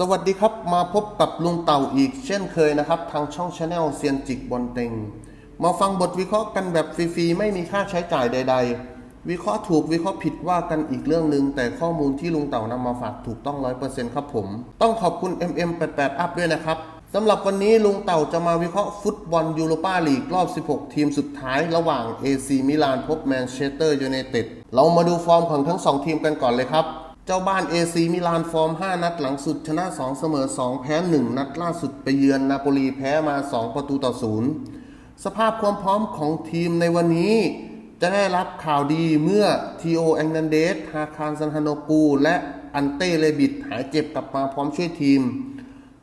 สวัสดีครับมาพบกับลุงเต่าอีกเช่นเคยนะครับ ทางช่องชาแนลเซียนจิกบอลเต็ง มาฟังบทวิเคราะห์กันแบบฟรีๆ ไม่มีค่าใช้จ่ายใด ๆ วิเคราะห์ถูกวิเคราะห์ผิดว่ากันอีกเรื่องหนึ่งแต่ข้อมูลที่ลุงเต่านำมาฝากถูกต้อง 100%ครับผม ต้องขอบคุณ MM88 Up ด้วยนะครับสำหรับวันนี้ลุงเต่าจะมาวิเคราะห์ฟุตบอลยูโรปาลีกรอบ 16 ทีมสุดท้ายระหว่าง AC มิลานพบแมนเชสเตอร์ยูไนเต็ดเรามาดูฟอร์มของทั้ง 2 ทีมกันก่อนเลยครับ เจ้าบ้าน AC มิลานฟอร์ม 5 นัดหลังสุดชนะ 2 เสมอ 2 แพ้ 1 นัดล่าสุดไปเยือนนาโปลีแพ้มา 2 ประตูต่อ0สภาพความพร้อมของทีมในวันนี้ จะได้รับข่าวดีเมื่อทีโอแองนันเดสฮาคารซันฮานโกูและอันเต้เลบิดหายเจ็บกลับมาพร้อมช่วยทีม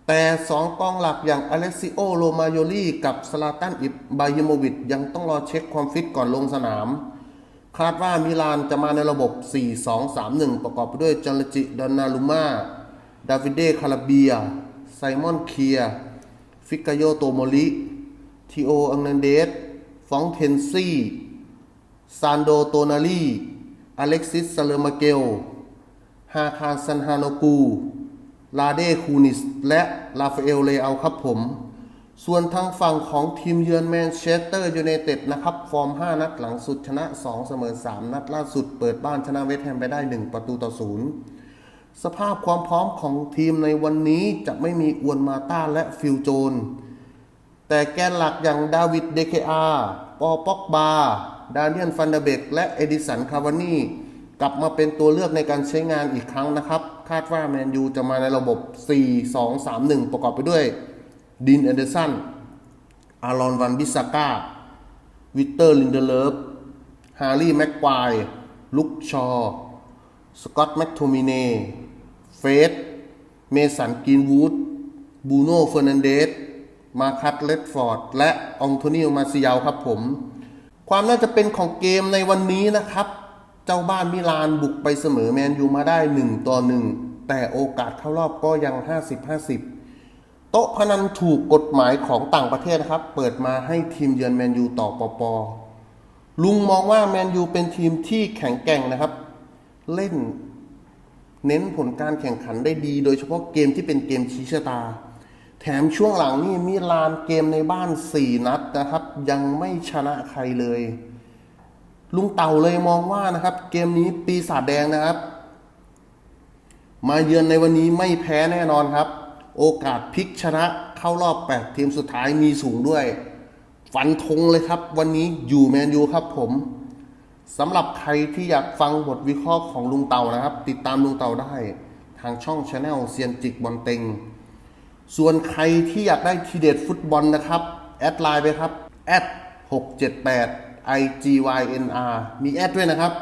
แต่ 2 กองหลักอย่างอเล็กซิโอโรมาโยลีกับสลาตันอิบบายิโมวิชยังต้องรอเช็คความฟิตก่อนลงสนาม คาดว่ามิลานจะมาในระบบ 4-2-3-1 ประกอบไปด้วยจอร์จิดอนนาลุมาดาวิเดคาราเบีย ไซมอนเคีย ฟิกาโยโตโมลิทีโออังนันเดส ฟองเทนซี่ ซานโดโตนาลีอเล็กซิสซาเลมาเกล ฮาคาซันฮานกู ลาเดคูนิส และลาฟาเอลเลอาครับผม ส่วนทางฝั่งของทีมเยือนแมนเชสเตอร์ยูไนเต็ดนะครับ ฟอร์ม 5 นัดหลังสุดชนะ 2 เสมอ 3 นัดล่าสุดเปิดบ้านชนะเวสต์แฮมไปได้ 1 ประตูต่อ 0 สภาพความพร้อมของทีมในวันนี้จะไม่มีอวนมาต้าและฟิลโจน แต่แกนหลักอย่างดาวิดเดเคอาปอป็อกบา ดาเนียนฟันเดเบก และเอดิสันคาวานีกลับมาเป็นตัวเลือกในการใช้งานอีกครั้งนะครับ คาดว่าแมนยูจะมาในระบบ 4-2-3-1 ประกอบไปด้วย ดินแอนเดอร์สัน อารอนวันบิสาก้าวิเตอร์ลินเดเลฟฮาร์รี่แม็กควายลุกชอ สกอตต์แม็กโทมิเนเฟสเมสันกรีนวูดบูโน่เฟอร์นันเดส มาคัตเลดฟอร์ด และองโทนิโอมาซิยาวครับผม ความน่าจะเป็นของเกมในวันนี้นะครับ เจ้าบ้านมิลานบุกไปเสมอแมนยูมาได้ 1 ต่อ 1 แต่โอกาสเข้ารอบก็ยัง 50-50 โต๊ะพนันถูกกฎหมายของต่างประเทศนะครับ เปิดมาให้ทีมเยือนแมนยูต่อปอปอลุงมองว่าแมนยูเป็นทีมที่แข็งแกร่งนะครับ เล่นเน้นผลการแข่งขันได้ดี โดยเฉพาะเกมที่เป็นเกมชี้ชะตา แถมช่วงหลังนี่มิลานเกมในบ้าน 4 นัดนะครับ ยังไม่ชนะใครเลย ลุงเต่าเลยมองว่านะครับ เกมนี้ปีศาจแดงนะครับ มาเยือนในวันนี้ไม่แพ้แน่นอนครับ โอกาสพลิกชนะเข้ารอบ 8 ทีมสุดท้ายมีสูงด้วยฟันธงเลยครับ วันนี้อยู่แมนยูครับผมสำหรับใครที่อยากฟังบทวิเคราะห์ของลุงเต่านะครับ ติดตามลุงเต่าได้ทางช่องชาแนลเซียนจิกบอลเต็ง ส่วนใครที่อยากได้ทีเด็ดฟุตบอลนะครับ แอดไลน์ไปครับแอด678 IGYNR มีแอดด้วยนะครับ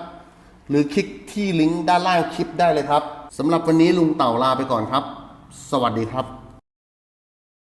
หรือคลิกที่ลิงก์ด้านล่างคลิปได้เลยครับสำหรับวันนี้ลุงเต่าลาไปก่อนครับ สวัสดีครับ